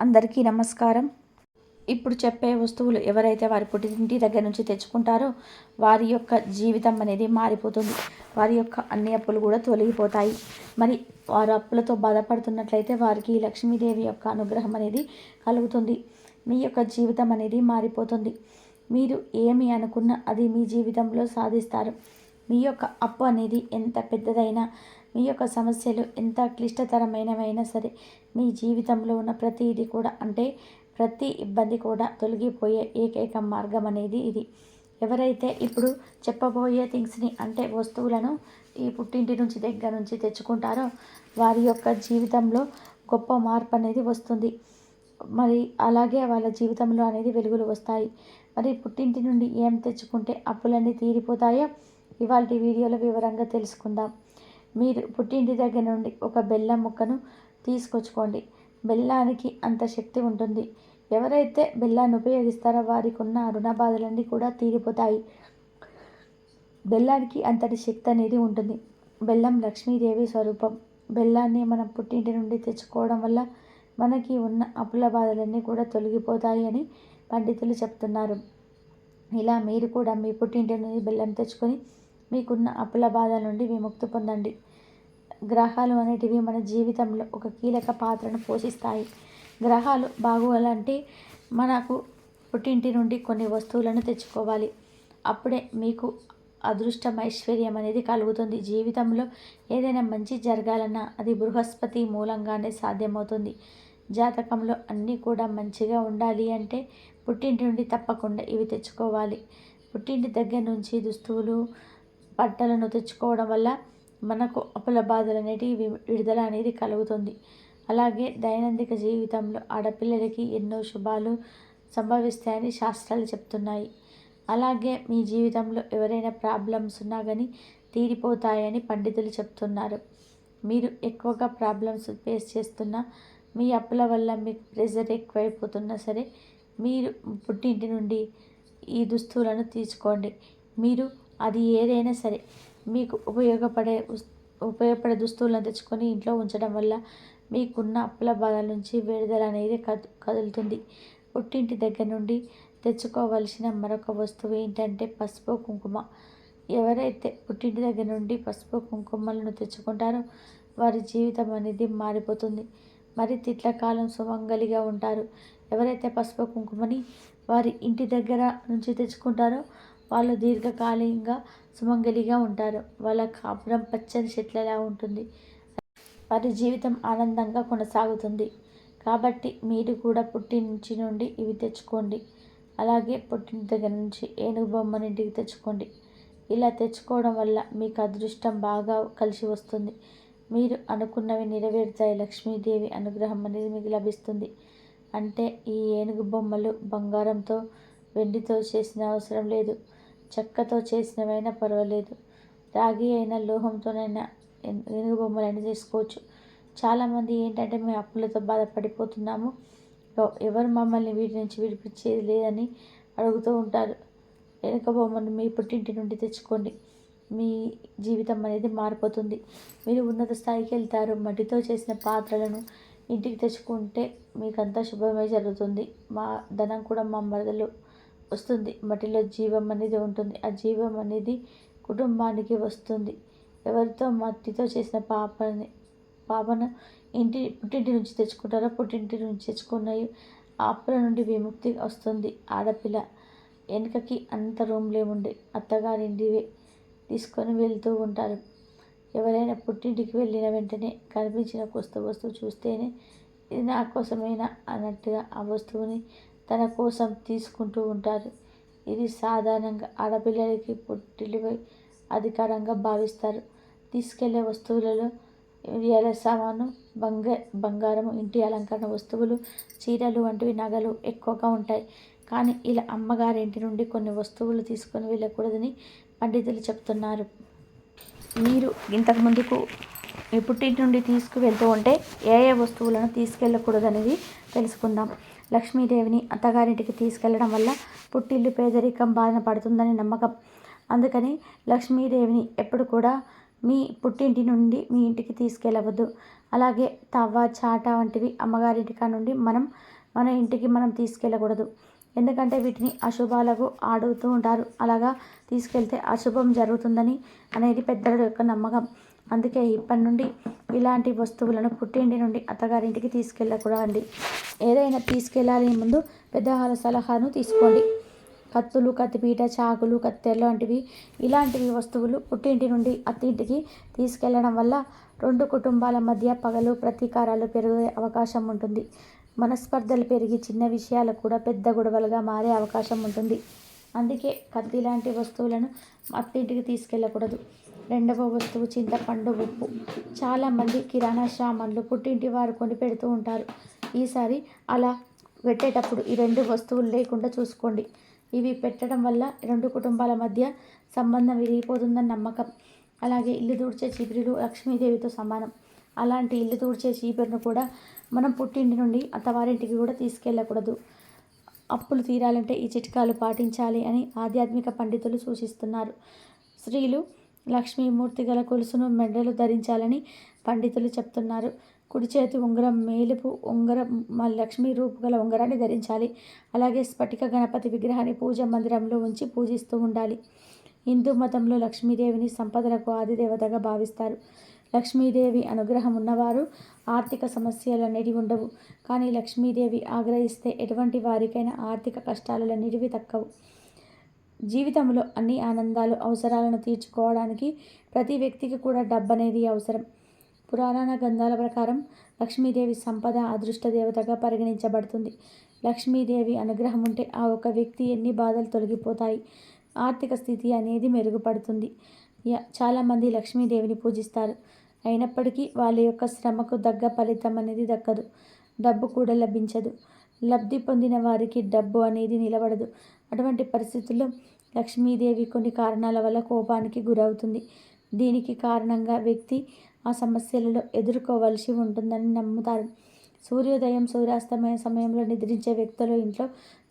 అందరికీ నమస్కారం. ఇప్పుడు చెప్పే వస్తువులు ఎవరైతే వారి పుట్టింటి దగ్గర నుంచి తెచ్చుకుంటారో వారి యొక్క జీవితం అనేది మారిపోతుంది. వారి యొక్క అన్ని అప్పులు కూడా తొలగిపోతాయి. మరి వారు అప్పులతో బాధపడుతున్నట్లయితే వారికి లక్ష్మీదేవి యొక్క అనుగ్రహం అనేది కలుగుతుంది. మీ యొక్క జీవితం అనేది మారిపోతుంది. మీరు ఏమి అనుకున్నా అది మీ జీవితంలో సాధిస్తారు. మీ యొక్క అప్పు అనేది ఎంత పెద్దదైనా మీ యొక్క సమస్యలు ఎంత క్లిష్టతరమైనవైనా సరే మీ జీవితంలో ఉన్న ప్రతిదీ కూడా అంటే ప్రతి ఇబ్బంది కూడా తొలగిపోయే ఏకైక మార్గం అనేది ఇది. ఎవరైతే ఇప్పుడు చెప్పబోయే థింగ్స్ని అంటే వస్తువులను ఈ పుట్టింటి నుంచి దగ్గర నుంచి తెచ్చుకుంటారో వారి యొక్క జీవితంలో గొప్ప మార్పు అనేది వస్తుంది. మరి అలాగే వాళ్ళ జీవితంలో అనేది వెలుగులు వస్తాయి. మరి పుట్టింటి నుండి ఏం తెచ్చుకుంటే అప్పులన్నీ తీరిపోతాయో ఇవాళ వీడియోలో వివరంగా తెలుసుకుందాం. మీరు పుట్టింటి దగ్గర నుండి ఒక బెల్లం ముక్కను తీసుకొచ్చుకోండి. బెల్లానికి అంత శక్తి ఉంటుంది. ఎవరైతే బెల్లాన్ని ఉపయోగిస్తారో వారికి ఉన్న రుణ బాధలన్నీ కూడా తీరిపోతాయి. బెల్లానికి అంతటి శక్తి అనేది ఉంటుంది. బెల్లం లక్ష్మీదేవి స్వరూపం. బెల్లాన్ని మనం పుట్టింటి నుండి తెచ్చుకోవడం వల్ల మనకి ఉన్న అప్పుల బాధలన్నీ కూడా తొలగిపోతాయి అని పండితులు చెప్తున్నారు. ఇలా మీరు కూడా మీ పుట్టింటి నుండి బెల్లం తెచ్చుకొని మీకున్న అప్పుల బాధల నుండి విముక్తి పొందండి. గ్రహాలు అనేటివి మన జీవితంలో ఒక కీలక పాత్రను పోషిస్తాయి. గ్రహాలు బాగోవాలంటే మనకు పుట్టింటి నుండి కొన్ని వస్తువులను తెచ్చుకోవాలి. అప్పుడే మీకు అదృష్టం ఐశ్వర్యం అనేది కలుగుతుంది. జీవితంలో ఏదైనా మంచి జరగాలన్నా అది బృహస్పతి మూలంగానే సాధ్యమవుతుంది. జాతకంలో అన్నీ కూడా మంచిగా ఉండాలి అంటే పుట్టింటి నుండి తప్పకుండా ఇవి తెచ్చుకోవాలి. పుట్టింటి దగ్గర నుంచి దుస్తువులు బట్టలను తెచ్చుకోవడం వల్ల మనకు అప్పుల బాధలు అనేటివి విడుదల అనేది కలుగుతుంది. అలాగే దైనందిక జీవితంలో ఆడపిల్లలకి ఎన్నో శుభాలు సంభవిస్తాయని శాస్త్రాలు చెప్తున్నాయి. అలాగే మీ జీవితంలో ఎవరైనా ప్రాబ్లమ్స్ ఉన్నా కానీ తీరిపోతాయని పండితులు చెప్తున్నారు. మీరు ఎక్కువగా ప్రాబ్లమ్స్ ఫేస్ చేస్తున్న మీ అప్పుల వల్ల మీకు ప్రెషర్ ఎక్కువైపోతున్నా సరే మీరు పుట్టింటి నుండి ఈ దుస్తువులను తీసుకోండి. మీరు అది ఏదైనా సరే మీకు ఉపయోగపడే ఉపయోగపడే దుస్తువులను తెచ్చుకొని ఇంట్లో ఉంచడం వల్ల మీకున్న అప్పుల బాధల నుంచి విడుదల అనేది కదు కదులుతుంది. పుట్టింటి దగ్గర నుండి తెచ్చుకోవలసిన మరొక వస్తువు ఏంటంటే పసుపు కుంకుమ. ఎవరైతే పుట్టింటి దగ్గర నుండి పసుపు కుంకుమలను తెచ్చుకుంటారో వారి జీవితం అనేది మారిపోతుంది. మరి తిట్ల కాలం సుమంగలిగా ఉంటారు. ఎవరైతే పసుపు కుంకుమని వారి ఇంటి దగ్గర నుంచి తెచ్చుకుంటారో వాళ్ళు దీర్ఘకాలికంగా సుమంగలిగా ఉంటారు. వాళ్ళ కాపురం పచ్చని చెట్లలా ఉంటుంది. వారి జీవితం ఆనందంగా కొనసాగుతుంది. కాబట్టి మీరు కూడా పుట్టించి నుండి ఇవి తెచ్చుకోండి. అలాగే పుట్టిన దగ్గర నుంచి ఏనుగు బొమ్మని ఇంటికి తెచ్చుకోండి. ఇలా తెచ్చుకోవడం వల్ల మీకు అదృష్టం బాగా కలిసి వస్తుంది. మీరు అనుకున్నవి నెరవేరుతాయి. లక్ష్మీదేవి అనుగ్రహం అనేది మీకు లభిస్తుంది. అంటే ఈ ఏనుగు బొమ్మలు బంగారంతో వెండితో చేసిన అవసరం లేదు. చెక్కతో చేసినవైనా పర్వాలేదు. రాగి అయినా లోహంతోనైనా ఏనుగు బొమ్మలైనా చేసుకోవచ్చు. చాలామంది ఏంటంటే మేము అప్పులతో బాధపడిపోతున్నాము. ఎవరు మమ్మల్ని వీటి నుంచి విడిపించేది లేదని అడుగుతూ ఉంటారు. వెనుక బొమ్మను మీ పుట్టింటి నుండి తెచ్చుకోండి. మీ జీవితం అనేది మారిపోతుంది. మీరు ఉన్నత స్థాయికి వెళ్తారు. మట్టితో చేసిన పాత్రలను ఇంటికి తెచ్చుకుంటే మీకు అంతా శుభమే జరుగుతుంది. మా ధనం కూడా మా మరదలు వస్తుంది. మట్టిలో జీవం అనేది ఉంటుంది. ఆ జీవం అనేది కుటుంబానికి వస్తుంది. ఎవరితో మట్టితో చేసిన పాపని పాపను ఇంటి పుట్టింటి నుంచి తెచ్చుకుంటారో పుట్టింటి నుంచి తెచ్చుకున్నవి ఆపుల నుండి విముక్తి వస్తుంది. ఆడపిల్ల వెనుకకి అంత రూమ్లే ఉండి అత్తగారింటివే తీసుకొని వెళ్తూ ఉంటారు. ఎవరైనా పుట్టింటికి వెళ్ళిన వెంటనే కనిపించిన కొత్త వస్తువు చూస్తేనే ఇది నా కోసమేనా? అన్నట్టుగా ఆ వస్తువుని తన కోసం తీసుకుంటూ ఉంటారు. ఇది సాధారణంగా ఆడపిల్లలకి పుట్టిలిపై అధికారంగా భావిస్తారు. తీసుకెళ్ళే వస్తువులలో వేల సామాను బంగ బంగారం ఇంటి అలంకరణ వస్తువులు చీరలు వంటివి నగలు ఎక్కువగా ఉంటాయి. కానీ ఇలా అమ్మగారి ఇంటి నుండి కొన్ని వస్తువులు తీసుకొని వెళ్ళకూడదని పండితులు చెప్తున్నారు. మీరు ఇంతకు ముందుకు మీ పుట్టింటి నుండి తీసుకువెళ్తూ ఉంటే ఏ ఏ వస్తువులను తీసుకెళ్ళకూడదనేది తెలుసుకుందాం. లక్ష్మీదేవిని అత్తగారింటికి తీసుకెళ్ళడం వల్ల పుట్టిల్లు పేదరికం బారిన పడుతుందని నమ్మకం. అందుకని లక్ష్మీదేవిని ఎప్పుడు కూడా మీ పుట్టింటి నుండి మీ ఇంటికి తీసుకెళ్ళవద్దు అలాగే తవ్వ చాట వంటివి అమ్మగారింటికా నుండి మనం మన ఇంటికి మనం తీసుకెళ్ళకూడదు ఎందుకంటే వీటిని అశుభాలకు ఆడుతూ ఉంటారు. అలాగా తీసుకెళ్తే అశుభం జరుగుతుందని అనేది పెద్దల యొక్క నమ్మకం. అందుకే ఇప్పటి నుండి ఇలాంటి వస్తువులను పుట్టింటి నుండి అత్తగారింటికి తీసుకెళ్ళకూడదండి. ఏదైనా తీసుకెళ్ళాలి ముందు పెద్దవాళ్ళ సలహాను తీసుకోండి. కత్తులు కత్తిపీట చాకులు కత్తెర వంటివి ఇలాంటివి వస్తువులు పుట్టింటి నుండి అత్తింటికి తీసుకెళ్ళడం వల్ల రెండు కుటుంబాల మధ్య పగలు ప్రతీకారాలు పెరిగే అవకాశం ఉంటుంది. మనస్పర్ధలు పెరిగి చిన్న విషయాలు కూడా పెద్ద గొడవలుగా మారే అవకాశం ఉంటుంది. అందుకే కత్తి లాంటి వస్తువులను అత్తింటికి తీసుకెళ్ళకూడదు. రెండవ వస్తువు చింతపండు ఉప్పు. చాలామంది కిరాణా సామాన్లు పుట్టింటి వారు కొని పెడుతూ ఉంటారు. ఈసారి అలా పెట్టేటప్పుడు ఈ రెండు వస్తువులు లేకుండా చూసుకోండి. ఇవి పెట్టడం వల్ల రెండు కుటుంబాల మధ్య సంబంధం విరిగిపోతుందని నమ్మకం. అలాగే ఇల్లు దూడ్చే చీపురులు లక్ష్మీదేవితో సమానం. అలాంటి ఇల్లు దూడ్చే చీపురును కూడా మనం పుట్టింటి నుండి అత్తవారింటికి కూడా తీసుకెళ్ళకూడదు. అప్పులు తీరాలంటే ఈ చిట్కాలు పాటించాలి అని ఆధ్యాత్మిక పండితులు సూచిస్తున్నారు. స్త్రీలు లక్ష్మీమూర్తి గల కొలుసును మెడలు ధరించాలని పండితులు చెప్తున్నారు. కుడి చేతి ఉంగరం మేలుపు ఉంగరం లక్ష్మీ రూపు గల ఉంగరాన్ని ధరించాలి. అలాగే స్ఫటిక గణపతి విగ్రహాన్ని పూజ మందిరంలో ఉంచి పూజిస్తూ ఉండాలి. హిందూ మతంలో లక్ష్మీదేవిని సంపదలకు ఆదిదేవతగా భావిస్తారు. లక్ష్మీదేవి అనుగ్రహం ఉన్నవారు ఆర్థిక సమస్యలు ఉండవు. కానీ లక్ష్మీదేవి ఆగ్రహిస్తే ఎటువంటి వారికైనా ఆర్థిక కష్టాలన్నిటివి తక్కవు. జీవితంలో అన్ని ఆనందాలు అవసరాలను తీర్చుకోవడానికి ప్రతి వ్యక్తికి కూడా డబ్బు అనేది అవసరం. పురాణ గ్రంథాల ప్రకారం లక్ష్మీదేవి సంపద అదృష్ట దేవతగా పరిగణించబడుతుంది. లక్ష్మీదేవి అనుగ్రహం ఉంటే ఆ ఒక వ్యక్తి ఎన్ని బాధలు తొలగిపోతాయి ఆర్థిక స్థితి అనేది మెరుగుపడుతుంది. చాలామంది లక్ష్మీదేవిని పూజిస్తారు. అయినప్పటికీ వాళ్ళ యొక్క శ్రమకు దగ్గ ఫలితం అనేది దక్కదు. డబ్బు కూడా లభించదు. లబ్ధి పొందిన వారికి డబ్బు అనేది నిలబడదు. అటువంటి పరిస్థితుల్లో లక్ష్మీదేవి కొన్ని కారణాల వల్ల కోపానికి గురవుతుంది. దీనికి కారణంగా వ్యక్తి ఆ సమస్యలలో ఎదుర్కోవలసి ఉంటుందని నమ్ముతారు. సూర్యోదయం సూర్యాస్తమయ సమయంలో నిద్రించే వ్యక్తుల ఇంట్లో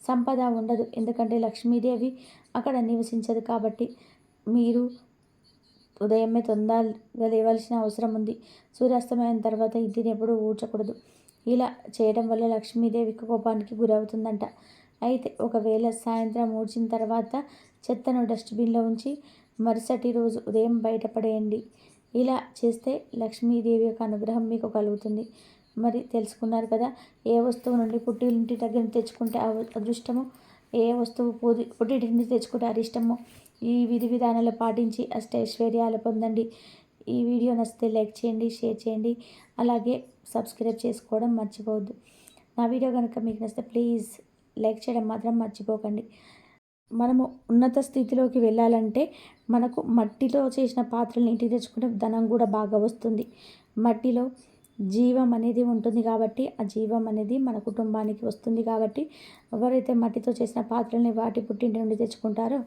సంపద ఉండదు. ఎందుకంటే లక్ష్మీదేవి అక్కడ నివసించదు కాబట్టి మీరు ఉదయమే తొందరగా లేవాల్సిన అవసరం ఉంది. సూర్యాస్తమయం తర్వాత ఇంటిని ఎప్పుడూ ఊడ్చకూడదు. ఇలా చేయడం వల్ల లక్ష్మీదేవి కోపానికి గురవుతుందంట. అయితే ఒకవేళ సాయంత్రం ఊడ్చిన తర్వాత చెత్తను డస్ట్బిన్లో ఉంచి మరుసటి రోజు ఉదయం బయటపడేయండి. ఇలా చేస్తే లక్ష్మీదేవి యొక్క అనుగ్రహం మీకు కలుగుతుంది. మరి తెలుసుకున్నారు కదా ఏ వస్తువు నుండి పుట్టింటి దగ్గర తెచ్చుకుంటే అదృష్టము ఏ వస్తువు పూజ పుట్టింటి నుండి తెచ్చుకుంటే అరిష్టము ఈ విధి విధానాలు పాటించి అష్టైశ్వర్యాలు పొందండి. ఈ వీడియో నచ్చితే లైక్ చేయండి షేర్ చేయండి. అలాగే సబ్స్క్రైబ్ చేసుకోవడం మర్చిపోవద్దు. నా వీడియో కనుక మీకు నచ్చితే ప్లీజ్ లైక్ చేయడం మాత్రం మర్చిపోకండి. మనము ఉన్నత స్థితిలోకి వెళ్ళాలంటే మనకు మట్టిలో చేసిన పాత్రలు ఇంటికి తెచ్చుకుంటే ధనం కూడా బాగా వస్తుంది. మట్టిలో జీవం అనేది ఉంటుంది కాబట్టి ఆ జీవం అనేది మన కుటుంబానికి వస్తుంది కాబట్టి ఎవరైతే మట్టితో చేసిన పాత్రల్ని వాటి పుట్టింటి నుండి తెచ్చుకుంటారో